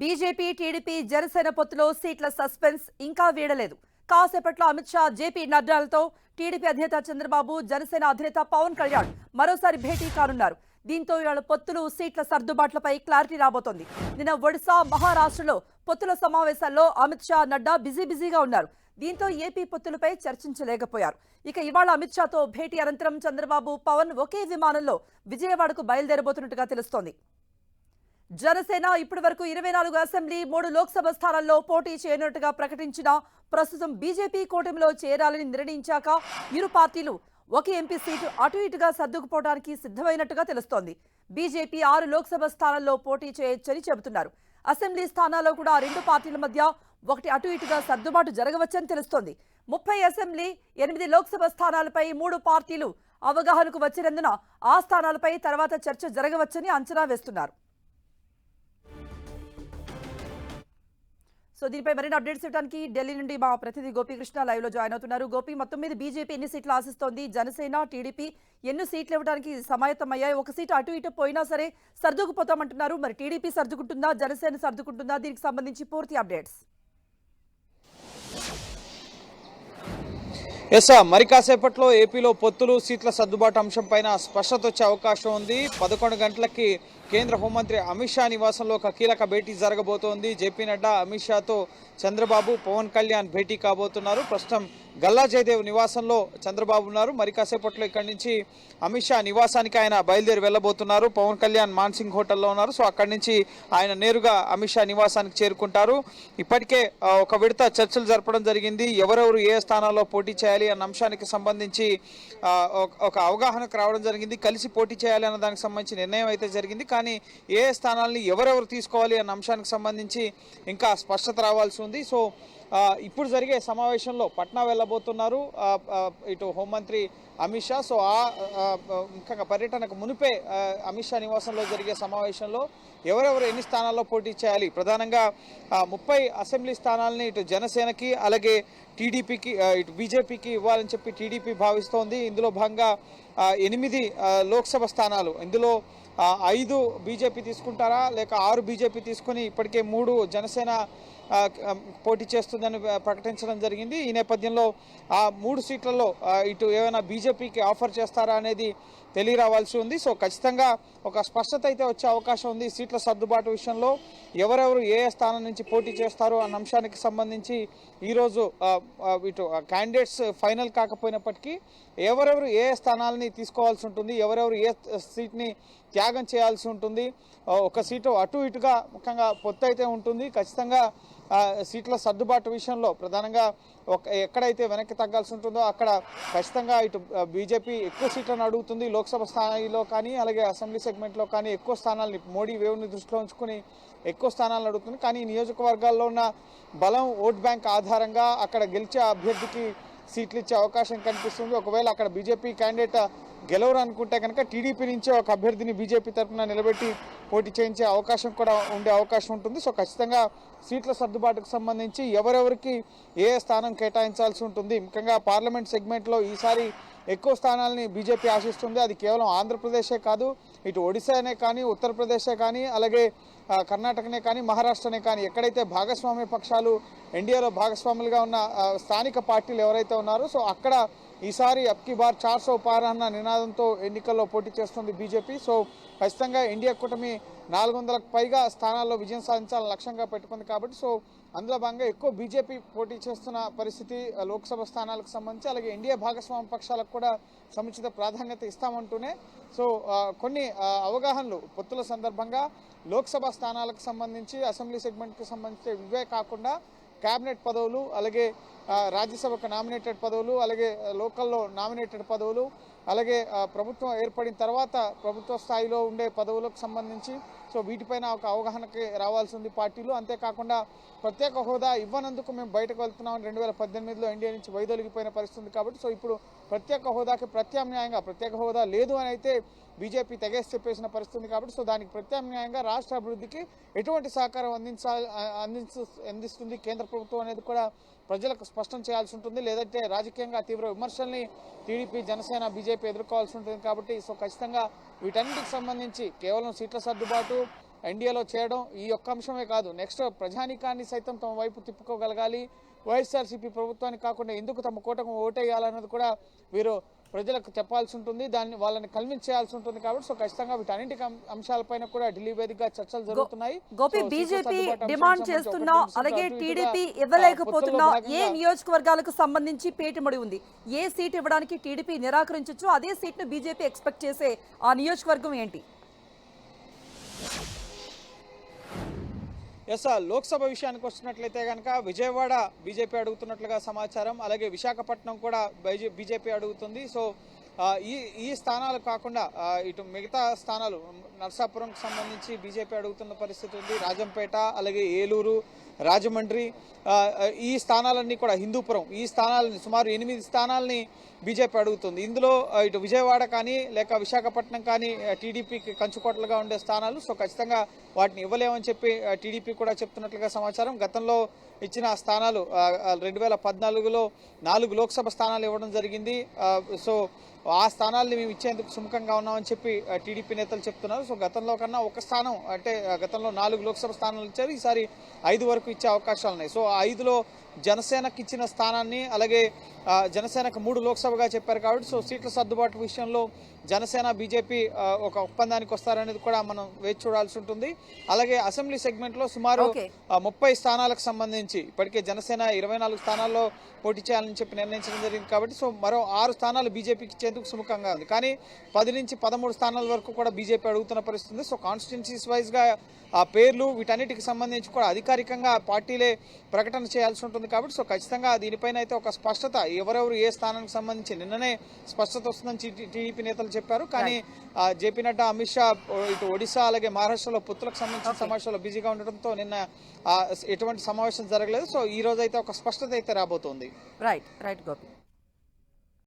BJP TDP Janasena పొత్తులో సీట్ల suspense ఇంకా వీడలేదు. కాసేపట్లో అమిత్ షా జేపీ నడ్డాలతో టీడీపీ అధినేత చంద్రబాబు జనసేన అధినేత పవన్ కళ్యాణ్ మరోసారి భేటీ కానున్నారు. దీంతో ఇవాళ పొత్తులు సీట్ల సర్దుబాట్లపై క్లారిటీ రాబోతోంది. నిన్న ఒడిశా మహారాష్ట్రలో పొత్తుల సమావేశాల్లో అమిత్ షా నడ్డా బిజీ బిజీగా ఉన్నారు. దీంతో ఏపీ పొత్తులపై చర్చించలేకపోయారు. ఇక ఇవాళ అమిత్ షాతో భేటీ అనంతరం చంద్రబాబు పవన్ ఒకే విమానంలో విజయవాడకు బయలుదేరబోతున్నట్టుగా తెలుస్తోంది. జనసేన ఇప్పటి వరకు ఇరవై నాలుగు అసెంబ్లీ మూడు లోక్సభ స్థానాల్లో పోటీ చేయనున్నట్టుగా ప్రకటించిన ప్రస్తుతం బీజేపీ కూటమిలో చేరాలని నిర్ణయించాక ఇరు పార్టీలు ఒక ఎంపీ సీటు అటు ఇటుగా సర్దుకుపోవడానికి సిద్ధమైనట్టుగా తెలుస్తోంది. బీజేపీ ఆరు లోక్సభ స్థానాల్లో పోటీ చేయొచ్చని చెబుతున్నారు. అసెంబ్లీ స్థానాల్లో కూడా రెండు పార్టీల మధ్య ఒకటి అటు ఇటుగా సర్దుబాటు జరగవచ్చని తెలుస్తోంది. ముప్పై అసెంబ్లీ ఎనిమిది లోక్సభ స్థానాలపై మూడు పార్టీలు అవగాహనకు వచ్చినందున ఆ స్థానాలపై తర్వాత చర్చ జరగవచ్చని అంచనా వేస్తున్నారు. సో దీనిపై మరిన్ని అప్డేట్స్ ఇవ్వడానికి ఢిల్లీ నుండి మా ప్రతినిధి గోపీకృష్ణ లైవ్లో జాయిన్ అవుతున్నారు. గోపి మొత్తం మీద బీజేపీ ఎన్ని సీట్లు ఆశిస్తోంది? జనసేన టీడీపీ ఎన్ని సీట్లు ఇవ్వడానికి సమాయత్తమయ్యాయి ఒక సీటు అటు ఇటు పోయినా సరే సర్దుకుపోతామంటున్నారు. మరి టీడీపీ సర్దుకుంటుందా? జనసేన సర్దుకుంటుందా? దీనికి సంబంధించి పూర్తి అప్డేట్స్. ఎస్ మరి కాసేపట్లో ఏపీలో పొత్తులు సీట్ల సర్దుబాటు అంశం పైన స్పష్టత వచ్చే అవకాశం ఉంది. పదకొండు గంటలకి కేంద్ర హోంమంత్రి అమిత్ షా నివాసంలో ఒక కీలక భేటీ జరగబోతోంది. జేపీ నడ్డా అమిత్ షాతో చంద్రబాబు పవన్ కళ్యాణ్ భేటీ కాబోతున్నారు. ప్రస్తుతం గల్లా జయదేవ్ నివాసంలో చంద్రబాబు ఉన్నారు. మరి కాసేపట్లో ఇక్కడి నుంచి అమిత్ షా నివాసానికి ఆయన బయలుదేరి వెళ్ళబోతున్నారు. పవన్ కళ్యాణ్ మాన్సింగ్ హోటల్లో ఉన్నారు. సో అక్కడి నుంచి ఆయన నేరుగా అమిత్ షా నివాసానికి చేరుకుంటారు. ఇప్పటికే ఒక విడత చర్చలు జరపడం జరిగింది. ఎవరెవరు ఏ స్థానాల్లో పోటీ చేయాలి అన్న అంశానికి సంబంధించి ఒక- ఒక అవగాహనకు రావడం జరిగింది. కలిసి పోటీ చేయాలి అన్న దానికి సంబంధించి నిర్ణయం అయితే జరిగింది. కానీ ఏ స్థానాలని ఎవరెవరు తీసుకోవాలి అన్న అంశానికి సంబంధించి ఇంకా స్పష్టత రావాల్సి ఉంది. సో ఇప్పుడు జరిగే సమావేశంలో పట్నా వెళ్ళబోతున్నారు. ఇటు హోంమంత్రి అమిత్ షా. సో ఆ ముఖ్యంగా పర్యటనకు మునిపే అమిత్ షా నివాసంలో జరిగే సమావేశంలో ఎవరెవరు ఎన్ని స్థానాల్లో పోటీ చేయాలి? ప్రధానంగా ముప్పై అసెంబ్లీ స్థానాలని ఇటు జనసేనకి అలాగే టీడీపీకి ఇటు బీజేపీకి ఇవ్వాలని చెప్పి టీడీపీ భావిస్తోంది. ఇందులో భాగంగా ఎనిమిది లోక్సభ స్థానాలు. ఇందులో ఐదు బీజేపీ తీసుకుంటారా? లేక ఆరు బీజేపీ తీసుకుని ఇప్పటికే మూడు జనసేన పోటీ చేస్తుందని ప్రకటించడం జరిగింది. ఈ నేపథ్యంలో ఆ మూడు సీట్లలో ఇటు ఏమైనా బీజేపీకి ఆఫర్ చేస్తారా అనేది తెలియరావాల్సి ఉంది. సో ఖచ్చితంగా ఒక స్పష్టత అయితే వచ్చే అవకాశం ఉంది సీట్ల సర్దుబాటు విషయంలో. ఎవరెవరు ఏ ఏ స్థానం నుంచి పోటీ చేస్తారు అన్న అంశానికి సంబంధించి ఈరోజు ఇటు క్యాండిడేట్స్ ఫైనల్ కాకపోయినప్పటికీ ఎవరెవరు ఏ ఏ స్థానాలని తీసుకోవాల్సి ఉంటుంది ఎవరెవరు ఏ సీట్ని త్యాగం చేయాల్సి ఉంటుంది. ఒక సీటు అటు ఇటుగా ముఖ్యంగా పొత్తు అయితే ఉంటుంది. ఖచ్చితంగా సీట్ల సర్దుబాటు విషయంలో ప్రధానంగా ఒక ఎక్కడైతే వెనక్కి తగ్గాల్సి ఉంటుందో అక్కడ ఖచ్చితంగా ఇటు బీజేపీ ఎక్కువ సీట్లను అడుగుతుంది. లోక్సభ స్థాయిలో కానీ అలాగే అసెంబ్లీ సెగ్మెంట్లో కానీ ఎక్కువ స్థానాలని మోడీ వేవ్ని దృష్టిలో ఉంచుకుని ఎక్కువ స్థానాలను అడుగుతుంది. కానీ నియోజకవర్గాల్లో ఉన్న బలం ఓట్ బ్యాంక్ ఆధారంగా అక్కడ గెలిచే అభ్యర్థికి సీట్లు ఇచ్చే అవకాశం కనిపిస్తుంది. ఒకవేళ అక్కడ బీజేపీ క్యాండిడేట్ గెలవరు అనుకుంటే కనుక టీడీపీ నుంచే ఒక అభ్యర్థిని బీజేపీ తరఫున నిలబెట్టి పోటీ చేయించే అవకాశం కూడా ఉండే అవకాశం ఉంటుంది. సో ఖచ్చితంగా సీట్ల సర్దుబాటుకు సంబంధించి ఎవరెవరికి ఏ స్థానం కేటాయించాల్సి ఉంటుంది. ముఖ్యంగా పార్లమెంట్ సెగ్మెంట్లో ఈసారి ఎక్కువ స్థానాలని బీజేపీ ఆశిస్తుంది. అది కేవలం ఆంధ్రప్రదేశే కాదు ఇటు ఒడిశానే కానీ ఉత్తరప్రదేశే కానీ అలాగే కర్ణాటకనే కానీ మహారాష్ట్రనే కానీ ఎక్కడైతే భాగస్వామ్య పక్షాలు ఎన్డీఏలో భాగస్వాములుగా ఉన్న స్థానిక పార్టీలు ఎవరైతే ఉన్నారో సో అక్కడ ఈసారి అప్కి బార్ చార్ సో పార్ అన్న నినాదంతో ఎన్నికల్లో పోటీ చేస్తుంది బీజేపీ. సో ఖచ్చితంగా ఇండియా కూటమి నాలుగు వందలకు పైగా స్థానాల్లో విజయం సాధించాలని లక్ష్యంగా పెట్టుకుంది కాబట్టి సో అందులో భాగంగా ఎక్కువ బీజేపీ పోటీ చేస్తున్న పరిస్థితి లోక్సభ స్థానాలకు సంబంధించి అలాగే ఇండియా భాగస్వామ్య పక్షాలకు కూడా సముచిత ప్రాధాన్యత ఇస్తామంటూనే సో కొన్ని అవగాహనలు పొత్తుల సందర్భంగా లోక్సభ స్థానాలకు సంబంధించి అసెంబ్లీ సెగ్మెంట్కి సంబంధించి ఇవే కాకుండా క్యాబినెట్ పదవులు అలాగే రాజ్యసభకు నామినేటెడ్ పదవులు అలాగే లోకల్లో నామినేటెడ్ పదవులు అలాగే ప్రభుత్వం ఏర్పడిన తర్వాత ప్రభుత్వ స్థాయిలో ఉండే పదవులకు సంబంధించి సో వీటిపైన ఒక అవగాహనకి రావాల్సి ఉంది పార్టీలు. అంతేకాకుండా ప్రత్యేక హోదా ఇవ్వనందుకు మేము బయటకు వెళ్తున్నాం. రెండు వేల పద్దెనిమిదిలో ఎన్డీఏ నుంచి వైదొలిగిపోయిన పరిస్థితి ఉంది కాబట్టి సో ఇప్పుడు ప్రత్యేక హోదాకి ప్రత్యామ్నాయంగా ప్రత్యేక హోదా లేదు అని అయితే బీజేపీ తెగేసి చెప్పేసిన పరిస్థితి ఉంది కాబట్టి సో దానికి ప్రత్యామ్నాయంగా రాష్ట్ర అభివృద్ధికి ఎటువంటి సహకారం అందించాలి అందించు అందిస్తుంది కేంద్ర ప్రభుత్వం అనేది కూడా ప్రజలకు స్పష్టం చేయాల్సి ఉంటుంది. లేదంటే రాజకీయంగా తీవ్ర విమర్శల్ని టీడీపీ జనసేన బీజేపీ ఎదుర్కోవాల్సి ఉంటుంది కాబట్టి సో ఖచ్చితంగా వీటన్నిటికి సంబంధించి కేవలం సీట్ల సర్దుబాటు ఎన్డీఏలో చేయడం ఈ ఒక్క అంశమే కాదు. నెక్స్ట్ ప్రజానీకాన్ని సైతం తమ వైపు తిప్పుకోగలగాలి. వైఎస్ఆర్సీపీ ప్రభుత్వానికి కాకుండా ఎందుకు తమ కూటమి ఓటేయాలన్నది కూడా వీరు ప్రజలకు చెప్పాల్సి ఉంటుంది. దాన్ని వాళ్ళని కన్విన్స్ చేయాల్సి ఉంటుంది కాబట్టి సో ఖచ్చితంగా వీటన్నింటి అంశాలపైన కూడా ఢిల్లీ వేదికగా చర్చలు జరుగుతున్నాయి. గోపి బీజేపీ డిమాండ్ చేస్తున్నా అలాగే టీడీపీ ఇవ్వలేకపోతున్నా ఏ నియోజకవర్గాలకు సంబంధించి పేటుమడి ఉంది? ఏ సీట్ ఇవ్వడానికి టీడీపీ నిరాకరించొచ్చు అదే సీట్ను బీజేపీ ఎక్స్పెక్ట్ చేసే ఆ నియోజకవర్గం ఏంటి? ఎస్ లోక్సభ విషయానికి వస్తున్నట్లయితే కనుక విజయవాడ బీజేపీ అడుగుతున్నట్లుగా సమాచారం అలాగే విశాఖపట్నం కూడా బైజే బీజేపీ అడుగుతుంది. సో ఈ ఈ స్థానాలు కాకుండా ఇటు మిగతా స్థానాలు నర్సాపురంకి సంబంధించి బీజేపీ అడుగుతున్న పరిస్థితి ఉంది రాజంపేట అలాగే ఏలూరు రాజమండ్రి ఈ స్థానాలన్నీ కూడా హిందూపురం ఈ స్థానాలని సుమారు ఎనిమిది స్థానాలని బీజేపీ అడుగుతుంది. ఇందులో ఇటు విజయవాడ కానీ లేక విశాఖపట్నం కానీ టీడీపీకి కంచుకోటలుగా ఉండే స్థానాలు సో ఖచ్చితంగా వాటిని ఇవ్వలేమని చెప్పి టీడీపీ కూడా చెప్తున్నట్లుగా సమాచారం. గతంలో ఇచ్చిన స్థానాలు రెండు వేల పద్నాలుగులో నాలుగు లోక్సభ స్థానాలు ఇవ్వడం జరిగింది. సో ఆ స్థానాల్ని మేము ఇచ్చేందుకు సుముఖంగా ఉన్నామని చెప్పి టీడీపీ నేతలు చెప్తున్నారు. సో గతంలో కన్నా ఒక స్థానం అంటే గతంలో నాలుగు లోక్సభ స్థానాలు ఇచ్చారు. ఈసారి ఐదు వరకు ఇచ్చే అవకాశాలు ఉన్నాయి. సో ఆ ఐదులో జనసేనకి ఇచ్చిన స్థానాన్ని అలాగే జనసేనకు మూడు లోక్సభగా చెప్పారు కాబట్టి సో సీట్ల సర్దుబాటు విషయంలో జనసేన బీజేపీ ఒక ఒప్పందానికి వస్తారనేది కూడా మనం వేచి చూడాల్సి ఉంటుంది. అలాగే అసెంబ్లీ సెగ్మెంట్లో సుమారు ముప్పై స్థానాలకు సంబంధించి ఇప్పటికే జనసేన ఇరవై నాలుగు స్థానాల్లో పోటీ చేయాలని చెప్పి నిర్ణయించడం జరిగింది కాబట్టి సో మరో ఆరు స్థానాలు బీజేపీకి ఇచ్చేందుకు సుముఖంగా ఉంది? కానీ పది నుంచి పదమూడు స్థానాల వరకు కూడా బీజేపీ అడుగుతున్న పరిస్థితి ఉంది సో కాన్స్టిట్యున్సీస్ వైజ్గా ఆ పేర్లు వీటన్నిటికి సంబంధించి కూడా అధికారికంగా పార్టీలే ప్రకటన చేయాల్సి ఉంటుంది కాబట్టి సో ఖచ్చితంగా దీనిపైన అయితే ఒక స్పష్టత ఎవరెవరు ఏ స్థానానికి సంబంధించి నిన్ననే స్పష్టత వస్తుందని టీడీపీ నేతలు చెప్పారు. కానీ జేపీ నడ్డా అమిత్ షా ఇటు ఒడిశా అలాగే మహారాష్ట్రలో పొత్తులకు సంబంధించిన సమావేశాల్లో బిజీగా ఉండడంతో నిన్న ఎటువంటి సమావేశం జరగలేదు. సో ఈ రోజు అయితే ఒక స్పష్టత అయితే రాబోతోంది. Right right Gopi